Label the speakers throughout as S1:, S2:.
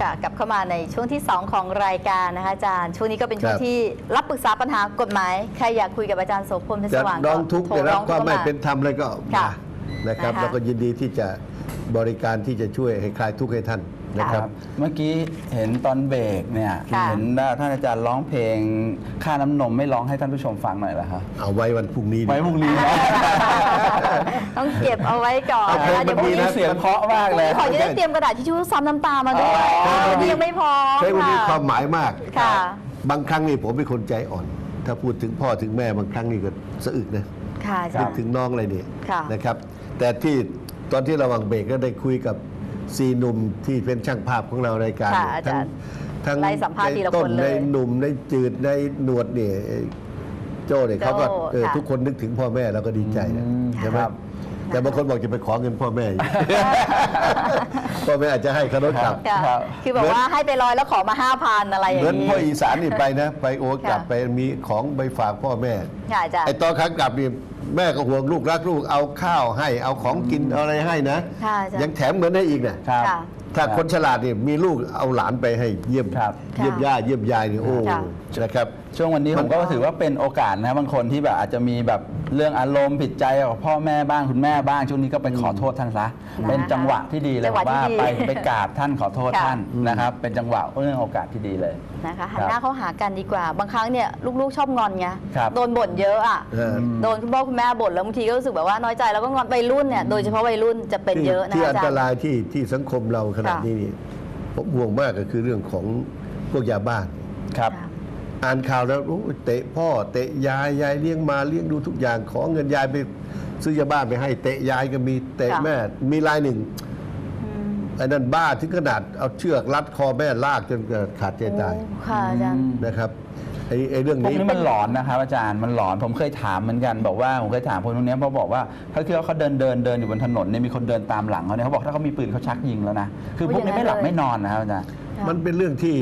S1: ค่ะกลับเข้ามาในช่วงที่ 2 ของรายการนะคะอาจารย์ ช่วงนี้ก็เป็นช่วง
S2: ครับ
S1: ที่รับปรึกษาปัญหากฎหมาย ใครอยากคุยกับอาจารย์โสพลเพชร
S2: จะ
S1: สว่าง
S2: ร้องทุกข์
S1: โทร
S2: ได้รับ
S1: ร้อง
S2: ความไม่
S1: ข้
S2: เป็นธรรมอะไรก็
S1: ค่ะ
S2: มานะครับ
S1: นะคะ
S2: แล้วก็ยินดีที่จะบริการที่จะช่วยให้คลายทุกข์ให้ท่าน นะค
S3: ค
S2: รั
S3: รับบเมื่อกี้เห็นตอนเบรกเนี่ย
S1: ค่ะ
S3: เห็นว่าท่านอาจารย์ร้องเพลงค่าน้ำนมไม่ร้องให้ท่านผู้ชมฟังหน่อยเหรอครับ
S2: เอาไว้วันพรุ่งนี้ดี
S3: ไว้พรุ่งนี้นะ
S1: ต้องเก็บเอาไว้ก่อน
S2: เอา
S1: นะคะ
S2: เพลง
S1: เดี๋ยวพรุ่ง
S2: มันดี
S1: นี้
S2: นะ
S3: เสียงเพราะมาก
S1: พรุ่ง
S3: เลย
S1: นี้ขอจะได้เตรียมกระดาษทิชชู่ซ้ำน้ำตามาด้วย
S2: อ๋อ
S1: นี่ยังไม่พอ
S2: เพลงวันนี้
S1: ค่ะ
S2: ความหมายมาก
S1: ค่ะ
S2: บางครั้งนี่ผมเป็นคนใจอ่อน ถ้าพูดถึงพ่อถึงแม่บางครั้งนี่ก็สะอึกนะ
S1: ค่ะอาจา
S2: นึ
S1: ร
S2: ก
S1: ย์
S2: ถึงน้องอะไรเนี่ย
S1: ค่ะ
S2: นะครับ แต่ที่ตอนที่ระหว่างเบรกก็ได้คุยกับ ซีหนุ่มที่เป็นช่างภาพของเรารายการ
S1: ค่ะ
S2: เนี่ย
S1: อาจารย์
S2: ทั้ง
S1: ไล่สัมภาษณ์ทีละ
S2: ในต้
S1: คนเลย
S2: ในหนุ่มในจืดในหนวดเนี่ยโจ้เนี่ยเขาก็
S1: โจ้
S2: เออ
S1: ค่ะ
S2: ทุกคนนึกถึงพ่อแม่เราก็ดีใจนะ
S3: อืม
S2: ใช่ไหม
S3: ครับ
S2: แต่บางคนบอกจะไปขอเงินพ่อแม่อยู่พ่อแม่อาจจะให้คารถกลับ
S1: ค่ะ
S3: ครับ
S1: คือแบบว่าให้ไปลอยแล้วขอมาห้าพันอะไรอย่าง
S2: เหมือน
S1: นี้
S2: พ่ออีสานนี่ไปนะ ไปโอกลับ
S1: ค่ะ
S2: ไปมีของไปฝากพ่อแม่
S1: ค่ะอาจารย์
S2: ไอ้ตอนขากลับนี่แม่ก็ห่วงลูกรักลูกเอาข้าวให้เอาของกินเอาอะไรให้นะ
S1: ค่ะอาจารย์
S2: ยังแถมเงินให้อีกนะ ครับ
S1: ค่ะ
S2: ถ้าคนฉลาดนี่มีลูกเอาหลานไปให้เยี่ยม
S3: ครับ
S2: เยี่ยมย่าเยี่ยมยายนี่โอ้
S1: ค่ะ
S2: นะครับ
S3: ช่วงวันนี้ผมก็ถือว่าเป็นโอกาสนะบางคนที่แบบอาจจะมีแบบเรื่องอารมณ์ผิดใจกับพ่อแม่บ้างคุณแม่บ้างช่วงนี้ก็ไปขอโทษท่านซะเป็นจังหวะที่ดีเลย
S1: จังหวะที่
S3: ว่า
S1: ดี
S3: ไปไปกราบท่านขอโทษ
S1: ค่ะ
S3: ท่านนะครับเป็นจังหวะเรื่องโอกาสที่ดีเลย
S1: นะคะหัน
S3: ครับ
S1: หน้าเข้าหากันดีกว่า บางครั้งเนี่ยลูกๆชอบงอนไง
S3: ครับ
S1: โดนบ่นเยอะอะ
S2: เออ
S1: โดนคุณพ่อคุณแม่บ่นแล้วบางทีก็รู้สึกแบบว่าน้อยใจแล้วก็งอนวัยรุ่นเนี่ยโดยเฉพาะวัยรุ่นจะเป็น
S2: ที่
S1: เยอะนะ
S2: ที่
S1: อา
S2: อัน
S1: จาร
S2: ต
S1: ย์
S2: รายที่ที่สังคมเราขนาด
S1: ค่ะ
S2: นี้นี่ผมห่วงมากก็คือเรื่องของพวกยาบ้า
S3: ครับ
S1: ค่ะ
S2: อ่านข่าวแล้วโอ้ยเตะพ่อ เตะยายยายเลี้ยงมาเลี้ยงดูทุกอย่าง ขอเงินยายไปซื้อยาบ้าไปให้เตะยายก็มีเตะ
S1: ค่ะ
S2: แม่ มีรายหนึ่ง
S1: อืม
S2: ไอ้นั่นบ้าถึงขนาดเอาเชือกรัดคอแม่ลากจนเกิดขาดใจตาย
S1: โอ้ค่ะอาจารย์
S2: นะครับไอ้ไอ้เรื่อง
S3: พวก
S2: นี้
S3: นี้มันหลอนนะครับอาจารย์มันหลอนผมเคยถามเหมือนกันบอกว่าผมเคยถามคนพวกนี้เพราะบอกว่าเขาคิดว่าเขาเดินเดินเดินอยู่บนถนนเนี่ยมีคนเดินตามหลังเขาเนี่ยเขาบอกถ้าเขามีปืนเขาชักยิงแล้วนะคือพวกนี้ไม่หลับไม่นอนนะครับอาจารย์
S1: ค่ะ
S2: มันเป็นเรื่องที่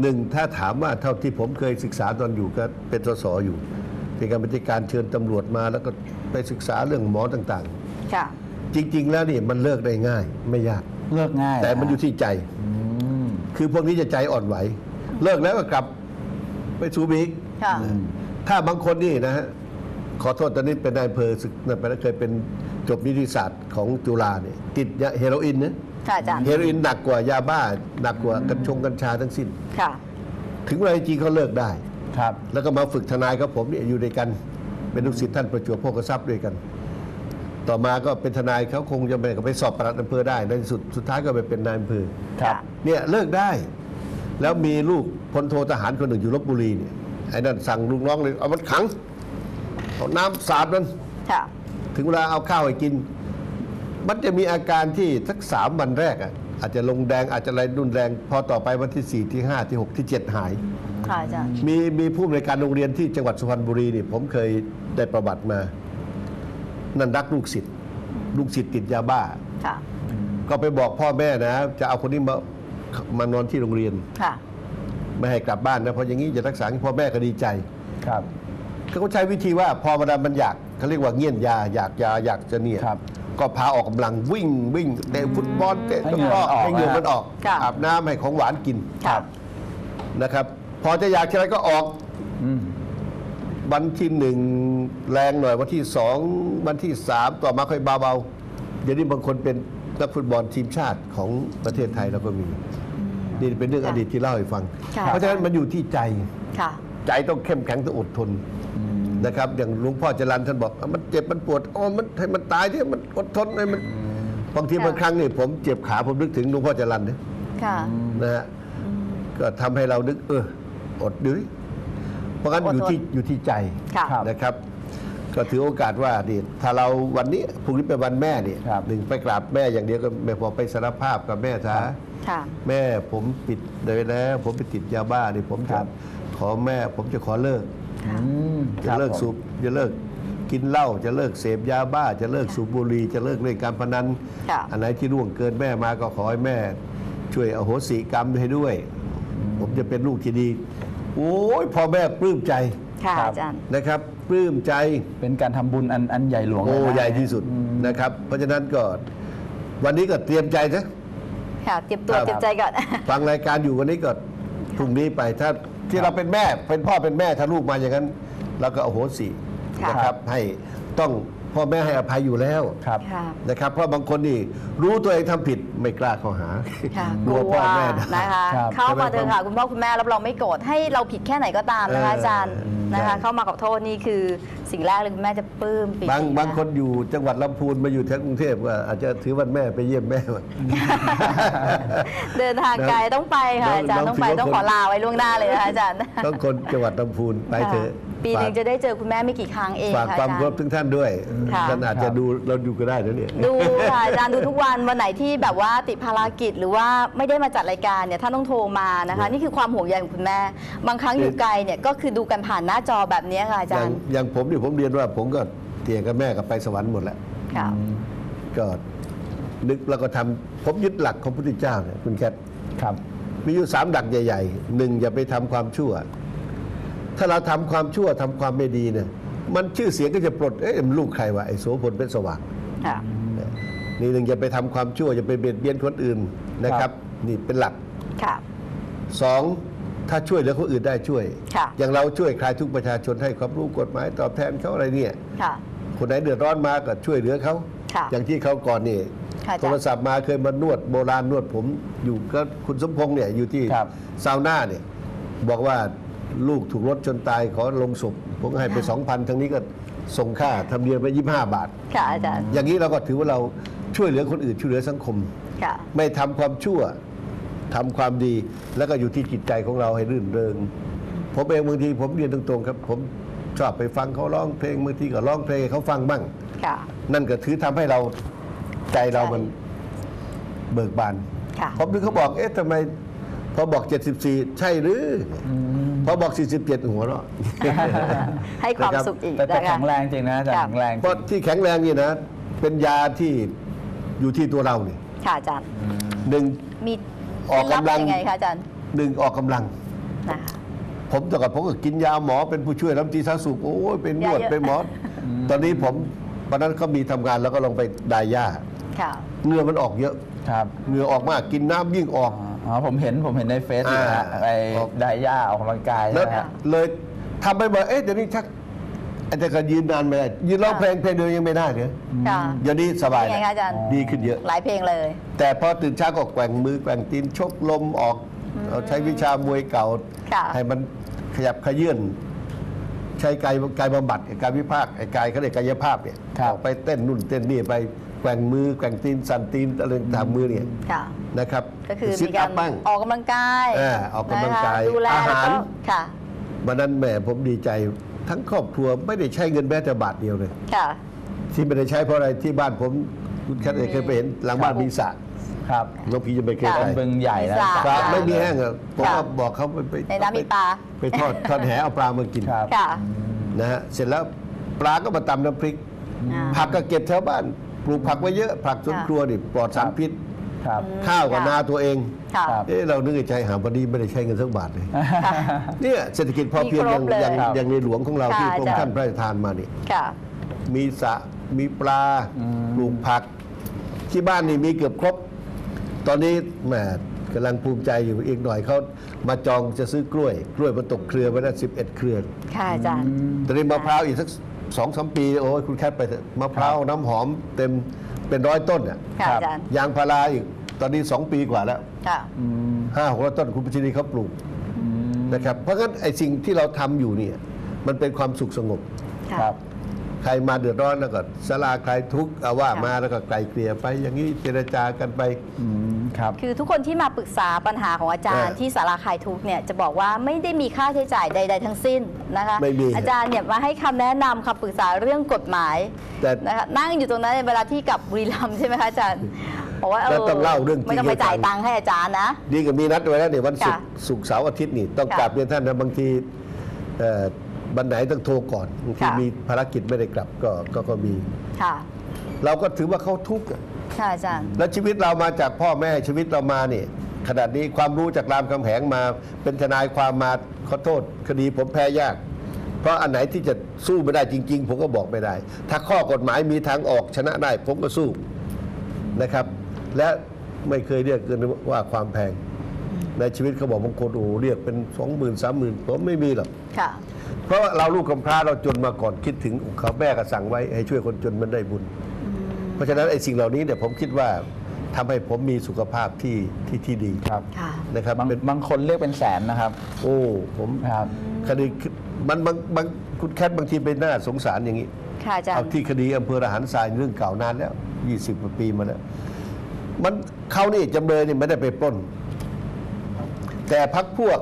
S2: หนึ่งถ้าถามว่าเท่าที่ผมเคยศึกษาตอนอยู่ก็เป็นสสอยู่เป็นการบัญชาการเชิญตำรวจมา แล้วก็ไปศึกษาเรื่องหมอต่าง
S1: ค่ะ
S2: ๆจริง ๆ แล้วนี่มันเลิกได้ง่าย ไม่ยาก
S3: เลิกง่าย
S2: แต่มันอยู่ที่ใจ
S3: อืม
S2: คือพวกนี้จะใจอ่อนไหว เลิกแล้วก็กลับไปสูบอีก
S1: ค่ะ
S2: ถ้าบางคนนี่นะฮะขอโทษตอนนี้เป็นนายอำเภอศึกนั่นไปแล้วเคยเป็นจบนิติศาสตร์ของจุฬาเนี่ยติดยาเฮโรอีนนะ
S1: ค่ะอาจารย์
S2: เฮโรอีนหนักกว่ายาบ้าหนักกว่ากัญชงกัญชาทั้งสิ้น
S1: ค่ะ
S2: ถึงเวลาจริงเขาเลิกได้
S3: ครับ
S2: แล้วก็มาฝึกทนายกับผมเนี่ยอยู่ด้วยกัน เป็นลูกศิษย์ท่านประจวบโภคทรัพย์ด้วยกัน ต่อมาก็เป็นทนายเขาคงจะไปก็ไปสอบปลัดอำเภอได้ในที่สุดสุดท้ายก็ไปเป็นนายอำเภอ
S3: ครับ
S2: เนี่ยเลิกได้ แล้วมีลูกพลโททหารคนหนึ่งอยู่ลบบุรีเนี่ยไอ้นั่นสั่งลูกน้องเลยเอามันขังเอาน้ำสาดมัน
S1: ค่ะ
S2: ถึงเวลาเอาข้าวให้กิน มันจะมีอาการที่สักสามวันแรกอะอาจจะลงแดงอาจจะอะไรรุนแรง พอต่อไปวันที่สี่ที่ห้าที่หกที่เจ็ดหาย
S1: ค่ะอาจารย์
S2: มีมีผู้อำนวยการโรงเรียนที่จังหวัดสุพรรณบุรีนี่ผมเคยได้ประวัติมา นั่นรักลูกศิษย์ลูกศิษย์ติดยาบ้า
S1: ค่ะ
S2: ก็ไปบอกพ่อแม่นะ จะเอาคนนี้มามานอนที่โรงเรียน
S1: ค่ะ
S2: ไม่ให้กลับบ้านนะเพราะอย่างนี้จะรักษาพ่อแม่ก็ดีใจ
S3: ครับ
S2: เขาก็ใช้วิธีว่าพอมาดามมันอยากเขาเรียกว่าเงี่ยนยาอยากยาอยากจะเนี่ย
S3: ครับ
S2: ก็พาออกกำลังวิ่งวิ่งเตะฟุตบอลเตะ
S3: ให้
S2: ตะ
S3: เหงื่
S2: ก
S3: อ
S2: ร้อ
S3: ออก
S2: ให้เหงื่อ
S3: นะ
S2: มันออก
S1: ค่ะ
S2: อาบน้ำให้ของหวานกิน
S1: ค่ะ
S2: นะครับ พอจะอยากทีไรก็ออก
S3: อืม
S2: วันที่หนึ่งแรงหน่อยวันที่สองวันที่สามต่อมาค่อยเบาๆเดี๋ยวนี้บางคนเป็นนักฟุตบอลทีมชาติของประเทศไทยเราก็มี นี่เป็นเรื่องอดีตที่เล่าให้ฟัง
S1: ค่ะ
S2: เพราะฉะนั้นมันอยู่ที่ใจ
S1: ค่ะ
S2: ใจต้องเข้มแข็งต้องอดทน นะครับ อย่างหลวงพ่อจรันท่านบอกอะมันเจ็บมันปวดอ๋อมันให้มันตายที่มันอดทนให้มันบางที
S1: ค่ะ
S2: บางครั้งนี่ผมเจ็บขาผมนึกถึงหลวงพ่อจรันนะ
S1: ค่ะ
S2: นะฮะก็ทำให้เรานึกเอออดดูดิเพราะงั้น
S1: อดทน
S2: อยู่ที่อยู่ที่ใจ
S1: ค่ะ
S3: ครับ
S2: นะครับ ก็ถือโอกาสว่าดิถ้าเราวันนี้พรุ่งนี้เป็นวันแม่เนี่ย
S3: ครับ
S2: หนึ่งไปกราบแม่อย่างเดียวก็ไม่พอไปสารภาพกับแม่ซะ
S1: ค่ะ
S2: แม่ผมปิดเลยแล้วผมไปติดยาบ้านี่ผม
S3: ค
S2: จะ
S3: รับ
S2: ขอแม่ผมจะขอเลิก
S3: อืม
S2: จะเลิกสูบจะเลิกกินเหล้าจะเลิกเสพยาบ้า จะเลิกสูบบุหรี่จะเลิกเล่นการพนัน
S1: ค่ะ
S2: อันไหนที่ล่วงเกินแม่มาก็ขอให้แม่ ช่วยอโหสิกรรมให้ด้วย ผมจะเป็นลูกที่ดี โอ้ยพ่อแม่ปลื้มใจ
S1: ค่ะ
S3: ครับ
S1: อาจารย์
S2: นะครับปลื้มใจ
S3: เป็นการทำบุญอันอันใหญ่หลวง
S2: โอ้
S3: เลยนะ
S2: ใหญ่ที่สุด
S3: อืม
S2: นะครับ เพราะฉะนั้นก็วันนี้ก็เตรียมใจนะ
S1: ค่ะเตรียมตัว
S2: ครับ
S1: เตรียมใจก่อน
S2: ฟังรายการอยู่วันนี้ก็พรุ่งนี้ไปถ้า ที่เราเป็นแม่เป็นพ่อเป็นแม่ถ้าลูกมาอย่างนั้นเราก็โอโหสิ
S1: ค่ะ
S2: นะครับให้ต้องพ่อแม่ให้อภัยอยู่แล้ว
S3: ครับ
S1: ค่ะ
S2: นะครับเพราะบางคนนี่รู้ตัวเองทำผิดไม่กล้าเข้าหา
S1: ค่ะ
S2: กลัวพ่อแม่ด่า
S1: นะคะ
S3: ครับ
S1: เข้ามาเถอะค่ะ คุณพ่อคุณแม่รับรองไม่โกรธให้เราผิดแค่ไหนก็ตามนะคะ
S2: เออ
S1: อาจารย์ นะคะ
S2: ใช่
S1: เข้ามาขอโทษนี่คือสิ่งแรกเลยคุณแม่จะปลื้มปิติ
S2: บางบางะคนอยู่จังหวัดลำพูนมาอยู่แถวกรุงเทพก็อาจจะถือวันแม่ไปเยี่ยมแม่บ้าง
S1: เดินทางไกลต้องไปค่ะ
S2: น้อง
S1: อาจารย์
S2: น้
S1: ต้
S2: อ
S1: องงไป
S2: ถือว่า
S1: ต้อง
S2: คน
S1: ขอลาไว้ล่วงหน้าเลยนะคะอาจารย์
S2: ต้องคนจังหวัดลำพูนไปเถอะ
S1: ค่ะ ปีหนึ่งจะได้เจอคุณแม่ไม่กี่ครั้งเอง
S2: ฝาก
S1: ค่ะ
S2: ความ
S1: อา
S2: เคาร
S1: จาร
S2: พ
S1: ย์
S2: ถึงท่านด้วย
S1: ค่ะ
S2: ท่านอาจจะดูเราดูก็ได้นะเนี่ย
S1: ดูค่ะอาจารย์ดูทุกวันวันไหนที่แบบว่าติดภารกิจหรือว่าไม่ได้มาจัดรายการเนี่ยท่านต้องโทรมานะคะ นี่คือความห่วงใยของคุณแม่ บางครั้งอยู่ไกลเนี่ยก็คือดูกันผ่านหน้าจอแบบนี้ค่ะอา
S2: อ
S1: จา
S2: ย่ารง
S1: ย์
S2: อย่างผมเนี่ยผมเรียนว่าผมก็เตี่ยกับแม่กับไปสวรรค์หมดแล้ว
S1: ค่ะ
S2: ก็นึกแล้วก็ทำผมยึดหลักของพระพุทธเจ้าเนี่ยคุณแคท
S3: ครับ
S2: มีอยู่สามดักใหญ่ๆหนึ่งอย่าไปทำความชั่ว ถ้าเราทำความชั่วทำความไม่ดีเนี่ยมันชื่อเสียงก็จะปลดเอ๊ะมันลูกใครวะไอ้โสพลเป็นสว่าง
S1: ค่ะ
S2: นี่หนึ่งอย่าไปทำความชั่วอย่าไปเบียดเบียนคนอื่นนะค
S3: ครั
S2: รับ
S3: บ
S2: นี่เป็นหลัก
S1: ค่ะ
S2: สองถ้าช่วยเหลือคนอื่นได้ช่วย
S1: ค่ะ
S2: อย่างเราช่วยคลายทุกข์ประชาชนให้ความรู้กฎหมายตอบแทนเขาอะไรเนี่ย
S1: ค่ะ
S2: คนไหนเดือดร้อนมาก็ช่วยเหลือเขา
S1: ค่ะ
S2: อย่างที่เขาก่อนนี่
S1: ค่ะอา
S2: โท
S1: จาร
S2: ร
S1: ย์
S2: ศัพท์มาเคยมานวดโบราณนวดผมอยู่ก็คุณสมพงษ์เนี่ยอยู่ที่
S3: ครับ
S2: ซาวน่าเนี่ยบอกว่า ลูกถูกรถชนตายขอลงศพผมก็ให้ไปสองพันทางนี้ก็ส่งค่าทำเนียมไปยี่ห้าบาท
S1: ค่ะอาจารย์
S2: อย่างนี้เราก็ถือว่าเราช่วยเหลือคนอื่นช่วยเหลือสังคม
S1: ค่ะ
S2: ไม่ทำความชั่วทำความดีแล้วก็อยู่ที่จิตใจของเราให้รื่นเริง ผมเองบางทีผมเรียนตรงๆครับ ผมชอบไปฟังเขาร้องเพลงบางทีก็ร้องเพลงให้เขาฟังบ้าง
S1: ค่ะ
S2: นั่นก็ถือทำให้เราใจเรามันเบิกบาน
S1: ค่ะ
S2: ผมถึงเขาบอกเอ๊ะทำไม พอบอก 74 ใช่หรืออพอบอก 47 หัวเราะ
S1: ให้ความ
S2: นะครับ
S1: สุขอีก
S3: แต่แต่
S1: นะคะ
S3: แข็งแรงจริงนะอาจารย์
S1: ครับ
S3: แข็งแรงจ
S2: เพ
S3: ริ
S2: ราะ
S3: ง
S2: ที่แข็งแรงนี่นะ เป็นยาที่อยู่ที่ตัวเราเนี่ย
S1: ค่ะอาจารย์
S2: หนึ่ง
S1: มี
S2: ออกกำลัง
S1: เคดยังไงคะอาจารย์
S2: หนึ่งออกกำลัง
S1: นะคะ
S2: ผมแต่ก่อนผมก็กินยาหมอเป็นผู้ช่วยรัฐมนตรีสาธารณสุขโอ้ยเป็นนวด
S1: ยาเยอะ
S2: เป็นหมออตอนนี้ผมวันนั้นเขามีทำงานแล้วก็ลงไปดายา
S1: ค่ะ
S2: เหงื่อมันออกเยอะ
S3: ครับ
S2: เหงื่อออกมากกินน้ำยิ่งออก
S3: อ๋ อผมเห็นผมเห็นในเฟซอยู่นะฮะ
S2: อ่า
S3: ไป
S2: ออก
S3: ไดย่าออกกำลังกาย
S2: แล้ว
S3: นะฮะ
S2: เลยทำไปบอกเอ๊ะเดี๋ยวนี้ชักไอ้แต่ก็ยืนนานไม่ได้ยืนร้องเพลงเพลงเดียวยังไม่ได้เนี่ย
S1: ค่ะ
S2: เดี๋ยวนี้สบาย
S1: เป็นไงคะอาจารย์
S2: ดีขึ้นเยอะ
S1: หลายเพลงเลย
S2: แต่พอตื่นเช้าก็แกว่งมือแกว่งตีนชกลมออกเอาใช้วิชามวยเก่า
S1: ค่ะ
S2: ให้มันขยับขยื่นใช้กายกายบำบัดกายวิภาคไอ้กายเขาเรียกกายภาพเนี่ย
S3: ครับ
S2: ออกไปเต้นนู่นเต้นนี่ไป แกว่งมือแกว่งตีนสั่นตีนอะไรต่างๆมือเนี่ย
S1: ค่ะ
S2: นะครับ
S1: ก็คือ
S2: ซิ
S1: มี
S2: ท
S1: กา
S2: อั
S1: ร
S2: พบ้าง
S1: ออกกำลังกาย
S2: เออออกกำลังกาย
S1: นะคะดูแล
S2: อาหาร
S1: แล้วก็ค่ะ
S2: วันนั้นแหม่ผมดีใจ ทั้งครอบครัวไม่ได้ใช้เงินแม้แต่บาทเดียวเลย
S1: ค่ะ
S2: ที่ไม่ได้ใช้เพราะอะไรที่บ้านผมคุณแคทเองเคยไปเห็นหลังบ้านมีสระ
S3: ครับ
S2: น้องพีจะไปเคย
S1: ค่ะ
S2: ไป
S3: เป็นบึงใหญ่นะ
S1: มีสระ
S2: สระ
S1: ค่ะ
S2: ไม่มีแห้งอะผม
S1: ค่ะ
S2: ก็บอกเขาไปไป
S1: ในน้ำมีปลา
S2: ไปทอดทอดแหเอาปลามากิน
S3: ครับ
S1: ค่ะ
S2: นะฮะเสร็จแล้วปลาก็มาตำน้ำพริก
S1: อ่า
S2: ผักก็เก็บแถวบ้าน ปลูกผักไว้เยอะผักสวน
S1: ค่ะ
S2: ครัวนี่ปลอดสารพิษ
S3: ครับ
S2: ข้าวกับ
S1: ค่ะ
S2: นาตัวเอง
S1: ค่ะ
S3: ครับ
S2: เอ๊ะเรานึกในใจหาวันนี้ไม่ได้ใช้เงินสักบาทเลย เนี่ยเศรษฐกิจพอเพียง
S1: มี
S2: อ
S1: คร
S2: ย่าง
S1: บเลย
S2: อย่าง
S3: ครับ
S2: อย่างในหลวงของเรา
S1: ค่ะ
S2: ที่พระอง
S1: อา
S2: ค์
S1: จารย์
S2: ท่านพระราชทานมานี่
S1: ค่ะ
S2: มีสระมีปลา
S3: อืม
S2: ปลูกผัก ที่บ้านนี่มีเกือบครบ ตอนนี้แหมกำลังภูมิใจอยู่อีกหน่อยเขามาจองจะซื้อกล้วย กล้วยมันตกเครือไปแล้วสิบเอ็ดเครือ
S1: ค่ะอาจารย์
S2: ตอนนี้มะพร้าวอีกสัก สองสามปีโอ้ยคุณแคทไปเถอะมะพร้าวน้ำหอมเต็มเป็นร้อยต้นอะ
S1: ค่ะ
S3: ครับ
S1: อาจารย์
S2: ยางพาราอีกตอนนี้สองปีกว่าแล้ว
S1: ค่ะ
S3: อืม
S2: ห้าหกร้อยต้นคุณพัชรีเขาปลูก
S3: อืม
S2: นะครับเพราะงั้นไอ้สิ่งที่เราทำอยู่เนี่ยมันเป็นความสุขสงบ
S1: ค่ะ
S3: ครับ
S2: ใครมาเดือดร้อนแล้วก็สลาใครทุกข์เอาว่า
S1: ค่ะ
S2: มาแล้วก็ไกลเกลี่ยไป อย่างนี้เจรจากันไป
S3: อืมครับ
S1: คือทุกคนที่มาปรึกษาปัญหาของอาจารย์
S2: เออ
S1: ที่สาราคลายทุกข์เนี่ยจะบอกว่าไม่ได้มีค่าใช้จ่ายใด ๆ ทั้งสิ้นนะคะ
S2: ไม่มี
S1: อาจารย์เนี่ยมาให้คำแนะนำคำปรึกษาเรื่องกฎหมาย
S2: แต่
S1: นะคะนั่งอยู่ตรงนั้นในเวลาที่กลับบุรีรัมย์ใช่ไหมคะอาจารย์บอกว่าเอ
S2: แล้ว
S1: อ
S2: ต้องเล่าเรื่องจริง
S1: ไม่ต้องไป
S2: ให้ฟัง
S1: จ่ายตังค์ให้อาจารย์นะ
S2: ดีกับมีนัดไว้แล้วเนี่ยวันศุกร์
S1: ค่ะ
S2: ศุกร์เสาร์อาทิตย์นี่ต้อง
S1: ค่ะ
S2: กลับเรียนท่านนะบางที เอ่อวันไหนต้องโทรก่อนบางที
S1: ค่ะ
S2: มีภารกิจไม่ได้กลับก็ก็ก็มี
S1: ค่ะ
S2: เราก็ถือว่าเขาทุกข์อะ
S1: ค่ะอาจารย์
S2: แล้วชีวิตเรามาจากพ่อแม่ชีวิตเรามาเนี่ยขนาดนี้ความรู้จากรามคำแหงมาเป็นทนายความมาขอโทษคดีผมแพ้ยาก เพราะอันไหนที่จะสู้ไม่ได้จริง ๆ ผมก็บอกไม่ได้ ถ้าข้อกฎหมายมีทางออกชนะได้ผมก็สู้นะครับ และไม่เคยเรียกเกินว่าความแพง ในชีวิตเขาบอกบางคนโอ้โหเรียกเป็นสองหมื่นสามหมื่นผมไม่มีหรอก
S1: ค่ะ
S2: เพราะว่าเราลูกกำพร้าเราจนมาก่อนคิดถึงเขาแม่ก็สั่งไว้ให้ช่วยคนจนมันได้บุญ เพราะฉะนั้นไอ้สิ่งเหล่านี้เนี่ยผมคิดว่าทำให้ผมมีสุขภาพที่ที่ที่ดี
S3: ครับ
S1: ค่ะ
S2: นะครับ
S3: บาง
S2: เป็น
S3: บางคนเรียกเป็นแสนนะครับ
S2: โอ้ผม
S3: ครับ
S2: คดีมันบางบางคุณแคทบางทีเป็นหน้าสงสารอย่างนี้
S1: ค่ะอาจาร
S2: เอา
S1: ย์
S2: ที่คดีอำเภอระหารทรายเรื่องเก่านานแล้ว 20กว่าปีมาแล้วมันเขานี่จำเลยนี่ไม่ได้ไปปล้น แต่พักพวก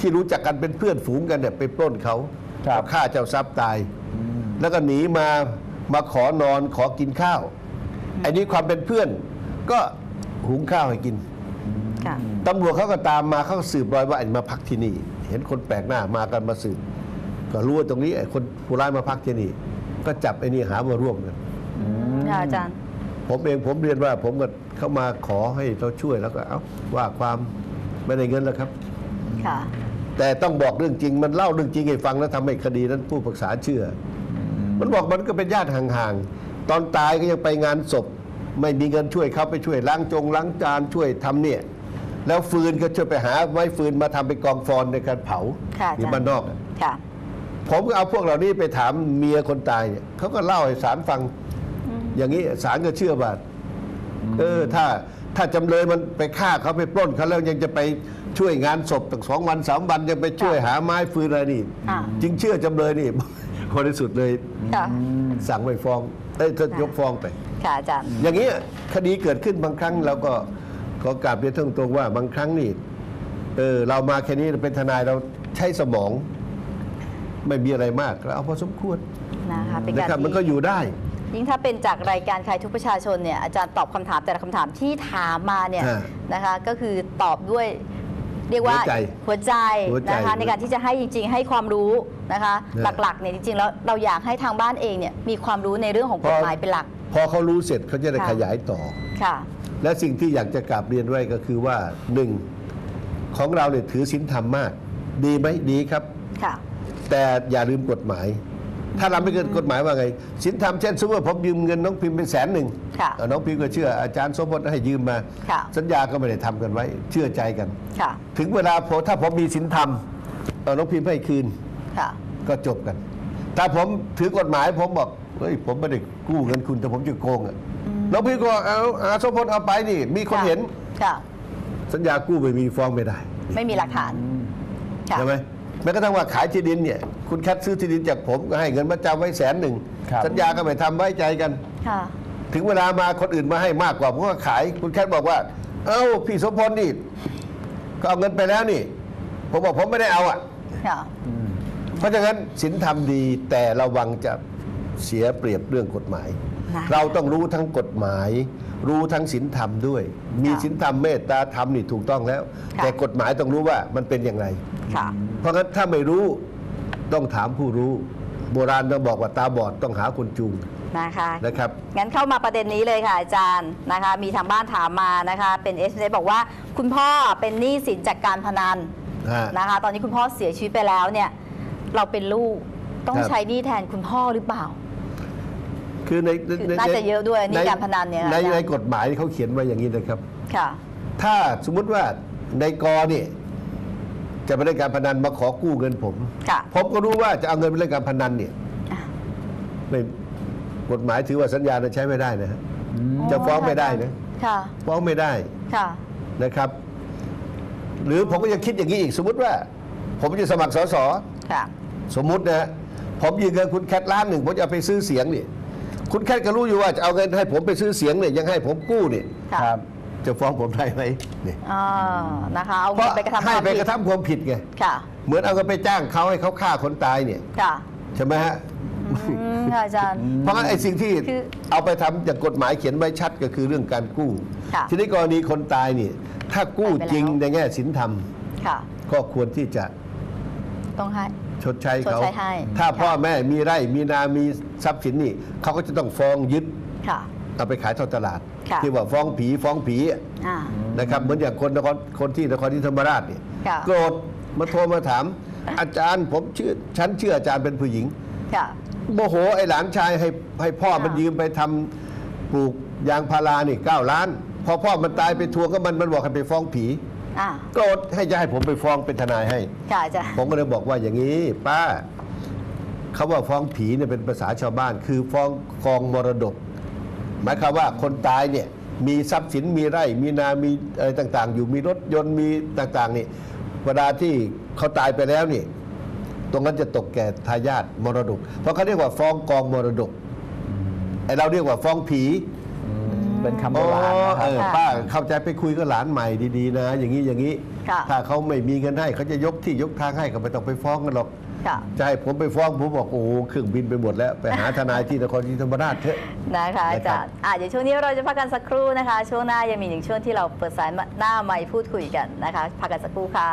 S2: ที่รู้จักกันเป็นเพื่อนฝูงกันเนี่ยไปปล้นเขา
S3: ครับ
S2: เอาฆ่าเจ้าทรัพย์ตาย แล้วก็หนีมามาขอนอนขอกินข้าวไอ้นี้ความเป็นเพื่อน ก็หุงข้าวให้กิน
S1: ค่ะ
S2: ตำรวจเขาก็ตามมาเขาก็สืบรอยว่าไอ้มาพักที่นี่ เห็นคนแปลกหน้ามากันมาสืบก็รู้ว่าตรงนี้ไอ้คนผู้ร้ายมาพักที่นี่ ก็จับไอ้นี่หามาร่วมกัน
S1: ค่ะอาจารย์
S2: ผมเองผมเรียนว่า ผมก็เข้ามาขอให้เราช่วยแล้วก็เอ้าว่าความ ไม่ได้เงินแล้วครับ
S1: ค่ะ
S2: แต่ต้องบอกเรื่องจริง มันเล่าเรื่องจริงให้ฟังแล้วทำให้คดีนั้นผู้ปรึกษาเชื่ออมันบอกมันก็เป็นญาติห่างๆ ตอนตายก็ยังไปงานศพ ไม่มีเงินช่วยเขาไปช่วยล้างจงล้างจานช่วยทำเนี่ย แล้วฟืนก็ช่วยไปหาไม้ฟืนมาทำเป็นกองฟอนในการเผา
S1: ค่ะอาจารย์
S2: ที่บ้านนอกอะ
S1: ค่ะ
S2: ผมก็เอาพวกเหล่านี้ไปถามเมียคนตายเนี่ยเขาก็เล่าให้ศาลฟัง อย่างนี้ศาลก็เชื่อว่าเออ ถ้า ถ้าจำเลยมันไปฆ่าเขาไปปล้นเขาแล้วยังจะไปช่วยงานศพตั้งสองวันสามวันยังไปช่วยหาไม้ฟืนอะไรนี่
S1: อ่า
S2: จึงเชื่อจำเลยนี่ บริสุทธิ์เลย
S1: ค่ะ
S2: สั่งไม่ฟ้องเอ้ยก็ยกฟ้องไป
S1: ค่ะอาจารย์
S2: อย่างนี้คดีเกิดขึ้นบางครั้งเราก็ขอกราบเรียนตรงๆว่าบางครั้งนี่เออเรามาแค่นี้เป็นทนายเราใช้สมอง ไม่มีอะไรมากเราเอาพอสมควร
S1: นะคะเป็น
S2: นะ
S1: การ
S2: ครับมัน
S1: ที่
S2: ก็อยู่ได้
S1: ยิ่งถ้าเป็นจากรายการใครทุกประชาชนเนี่ยอาจารย์ตอบคำถามแต่ละคำถามที่ถามมาเนี่ย
S2: ฮะ
S1: นะคะก็คือตอบด้วยเรียกว่า
S2: หัวใจ
S1: หัวใจ
S2: หัวใจ
S1: นะคะในการที่จะให้จริง ๆ ให้ความรู้นะคะ
S2: นะ
S1: หลักๆเนี่ยจริงๆแล้วเราอยากให้ทางบ้านเองเนี่ยมีความรู้ในเรื่องของกฎหมายเป็นหลัก
S2: พอเขารู้เสร็จเขาจะได้
S1: ค่ะ
S2: ขยายต่อ
S1: ค่ะ
S2: และสิ่งที่อยากจะกราบเรียนไว้ก็คือว่าหนึ่งของเราเนี่ยถือศีลธรรมมาก ดีไหมดีครับ
S1: ค่ะ
S2: แต่อย่าลืมกฎหมาย ถ้าเราไม่เกินกฎหมายว่าไงศีลธรรมเช่นสมมติว่าผมยืมเงินน้องพิมพ์เป็นแสนหนึ่ง
S1: ค่ะ
S2: เอ่อน้องพิมพ์ก็เชื่ออาจารย์สมพจน์ให้ยืมมา
S1: ค่ะ
S2: สัญญาก็ไม่ได้ทำกันไว้ เชื่อใจกัน
S1: ค่ะ
S2: ถึงเวลาผมถ้าผมมีศีลธรรมเอาน้องพิมพ์ให้คืน
S1: ค่ะ
S2: ก็จบกันถ้าผมถือกฎหมายผมบอก เฮ้ย ผมไม่ได้กู้เงินคุณแต่ผมจะโกงอะน้องพิมพ์ก็บอกเอาอาสมพจน์เอาไปนี่ มีคนเห็น
S1: ค่ะ
S2: สัญญากู้ไม่มีฟ้องไม่ได้
S1: ไม่มีหลักฐานค่ะ
S2: ใช่ไหมแม้กระทั่งว่าขายที่ดินเนี่ย คุณแคทซื้อที่ดินจากผมก็ให้เงินมาจำไว้แสนหนึ่ง
S3: ครับ
S2: สัญญาก็ไม่ทำไว้ใจกัน
S1: ค่ะ
S2: ถึงเวลามาคนอื่นมาให้มากกว่าผมก็ขาย คุณแคทบอกว่า เอ้าพี่สมพลนี่ก็เอาเงินไปแล้วนี่ ผมบอกผมไม่ได้เอาอะ
S1: ค่ะ
S2: เพราะฉะนั้นศีลธรรมดีแต่ระวังจะเสียเปรียบเรื่องกฎหมาย
S1: นะ
S2: เราต้องรู้ทั้งกฎหมาย รู้ทั้งศีลธรรมด้วย มี
S1: ค่ะ
S2: ศีลธรรมเมตตาธรรมนี่ถูกต้องแล้ว
S1: ค่ะ
S2: แต่กฎหมายต้องรู้ว่ามันเป็นอย่างไร
S1: ค่ะ
S2: เพราะงั้นถ้าไม่รู้ ต้องถามผู้รู้ โบราณต้องบอกว่าตาบอดต้องหาคนจูง
S1: นะคะ
S2: นะครับ
S1: งั้นเข้ามาประเด็นนี้เลยค่ะอาจารย์นะคะ มีทางบ้านถามมานะคะ เป็นเอสเบอกว่าคุณพ่อเป็นหนี้สินจากการพนัน
S2: ฮะ
S1: นะคะ ตอนนี้คุณพ่อเสียชีวิตไปแล้วเนี่ย เราเป็นลูกต้อง
S2: ครับ
S1: ใช้หนี้แทนคุณพ่อหรือเปล่า
S2: คือในใคื
S1: อน่าจะเยอะด้วยนี่การพนันเนี่ย
S2: ใน
S1: นะ
S2: ในกฎหมายเขาเขียนไว้อย่างนี้นะครับ
S1: ค่ะ
S2: ถ้าสมมุติว่าในกอเนี่ย จะไปเล่นการพนันมาขอกู้เงินผม
S1: ค่ะ
S2: ผมก็รู้ว่าจะเอาเงินไปเล่นการพนันเนี่ย
S1: อะ
S2: ไม่กฎหมายถือว่าสัญญานั้นใช้ไม่ได้นะฮะจะฟ้องไม่ได้นะ
S1: ค่ะ
S2: ฟ้องไม่ได้
S1: ค่ะ
S2: นะครับ หรือผมก็ยังคิดอย่างนี้อีกสมมติว่า ผมจะสมัครสส
S1: ค่ะ
S2: สมมุตินะฮะผมยืมเงินคุณแคทล้านหนึ่งผมจะเอาไปซื้อเสียงนี่คุณแคทก็รู้อยู่ว่าจะเอาเงินให้ผมไปซื้อเสียงเนี่ยยังให้ผมกู้เนี่ย
S1: ค่ะ
S3: ครับ
S2: จะฟ้องผมได้ไหมนี่
S1: อ่านะคะเอา
S2: เพ
S1: เงิ
S2: ราะ
S1: นไปกระทำค
S2: ให้
S1: วาม
S2: ไป
S1: ผิด
S2: กระทำความผิดไง
S1: ค่ะ
S2: เหมือนเอาเงินไปจ้างเขาให้เขาฆ่าคนตายเนี่ย
S1: ค่ะ
S2: ใช่ไหมฮะ
S1: อืมค่ะอาจารย์
S2: เพราะงั้นไอ้สิ่งที่
S1: คือ
S2: เอาไปทำจากกฎหมายเขียนไว้ชัดก็คือเรื่องการกู้
S1: ค่ะ
S2: ทีนี้กรณีคนตายนี่ถ้ากู้
S1: ไปแล้ว
S2: จริงในแง่สินธรรม
S1: ค่ะ
S2: ก็ควรที่จะ
S1: ต้องให้
S2: ชดใช้เขา
S1: ชดใช้ให้
S2: ถ้า
S1: ค่ะ
S2: พ่อแม่มีไร่มีนา มีทรัพย์สินนี่เขาก็จะต้องฟ้องยึด
S1: ค่ะ
S2: เอาไปขายทอดตลาด
S1: ค่ะ
S2: ที่ว่าฟ้องผีฟ้องผีอะ
S1: อ่า
S2: นะครับเหมือนอย่างคนนครคนที่นครศรีธรรมราชเนี่ย
S1: ค่ะ
S2: โกรธมาโทรมาถาม อาจารย์ผมเชื่อฉันเชื่ออาจารย์เป็นผู้หญิง
S1: ค่ะ
S2: โมโหไอ้หลานชายให้ให้พ่อ
S1: ค่ะ
S2: มันยืมไปทำปลูกยางพารานี่เก้าล้าน พอพ่อมันตายไปทวงก็มันมันบอกให้ไปฟ้องผี
S1: อ่า
S2: ก็ให้จะให้ผมไปฟ้องเป็นทนายให้
S1: ค่ะอาจารย์
S2: ผมก็เลยบอกว่าอย่างนี้ ป้าเขาว่าฟ้องผีเนี่ยเป็นภาษาชาวบ้าน คือฟ้องกองมรดก หมายความว่าคนตายเนี่ยมีทรัพย์สินมีไร่ มีนา มีอะไรต่างๆ อยู่มีรถยนต์มีต่างๆนี่เวลาที่เขาตายไปแล้วนี่ ตรงนั้นจะตกแก่ทายาทมรดก เพราะเขาเรียกว่าฟ้องกองมรดกไอเราเรียกว่าฟ้องผี
S3: เป็นคำโบราณนะค
S2: เอ
S3: รับ
S2: อ
S1: ค่ะ
S2: ป้าเข้าใจไปคุยกับหลานใหม่ดีๆนะ อย่างนี้อย่างนี้
S1: ค่ะ
S2: ถ้าเขาไม่มีเงินให้เขาจะยกที่ยกทางให้ก็ไม่ต้องไปฟ้องกันหรอก
S1: ค่ะ
S2: จะให้ผมไปฟ้องผมบอกโอ้โหเครื่องบินไปหมดแล้ว ไปหาทนายที่นครศรีธรรมราชเถอะ
S1: นะคะอาจารย์อะเดี๋ยวช่วงนี้เราจะพักกันสักครู่นะคะ ช่วงหน้ายังมีหนึ่งช่วงที่เราเปิดสายหน้าไมค์พูดคุยกันนะคะ พักกันสักครู่ค่ะ